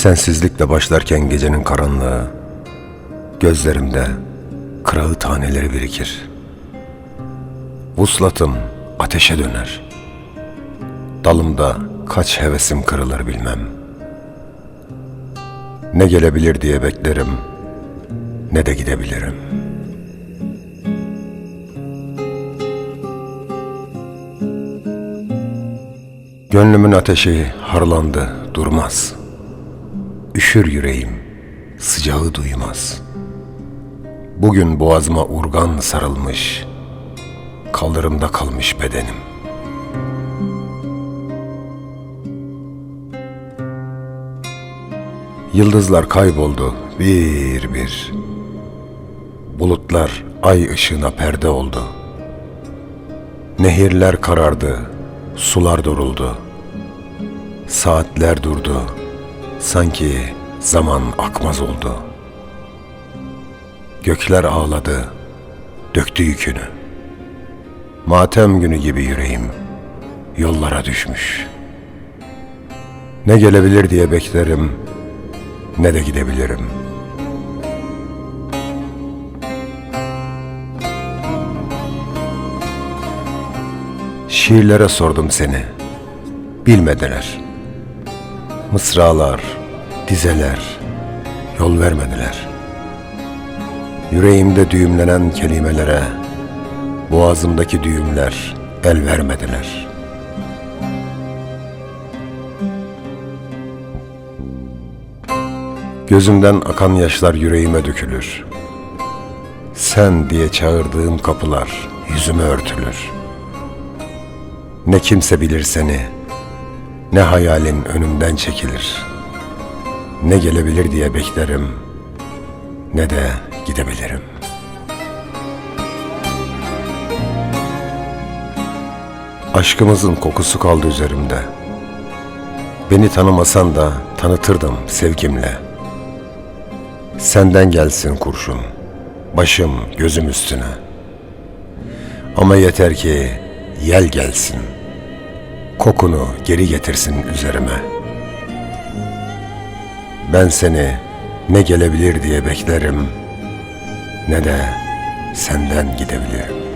Sensizlikle başlarken gecenin karanlığı, gözlerimde kırağı taneleri birikir. Vuslatım ateşe döner. Dalımda kaç hevesim kırılır bilmem. Ne gelebilir diye beklerim, ne de gidebilirim. Gönlümün ateşi harlandı, durmaz. Üşür yüreğim, sıcağı duymaz. Bugün boğazıma urgan sarılmış, kaldırımda kalmış bedenim. Yıldızlar kayboldu bir bir. Bulutlar ay ışığına perde oldu. Nehirler karardı, sular duruldu. Saatler durdu, sanki zaman akmaz oldu. Gökler ağladı, döktü yükünü. Matem günü gibi yüreğim yollara düşmüş. Ne gelebilir diye beklerim, ne de gidebilirim. Şiirlere sordum seni, bilmediler. Mısralar, dizeler, yol vermediler. Yüreğimde düğümlenen kelimelere, boğazımdaki düğümler el vermediler. Gözümden akan yaşlar yüreğime dökülür. Sen diye çağırdığım kapılar yüzüme örtülür. Ne kimse bilir seni, ne hayalin önümden çekilir. Ne gelebilir diye beklerim, ne de gidebilirim. Aşkımızın kokusu kaldı üzerimde. Beni tanımasan da tanıtırdım sevgimle. Senden gelsin kurşun, başım gözüm üstüne. Ama yeter ki yel gelsin, kokunu geri getirsin üzerime. Ben seni ne gelebilir diye beklerim, ne de senden gidebilirim.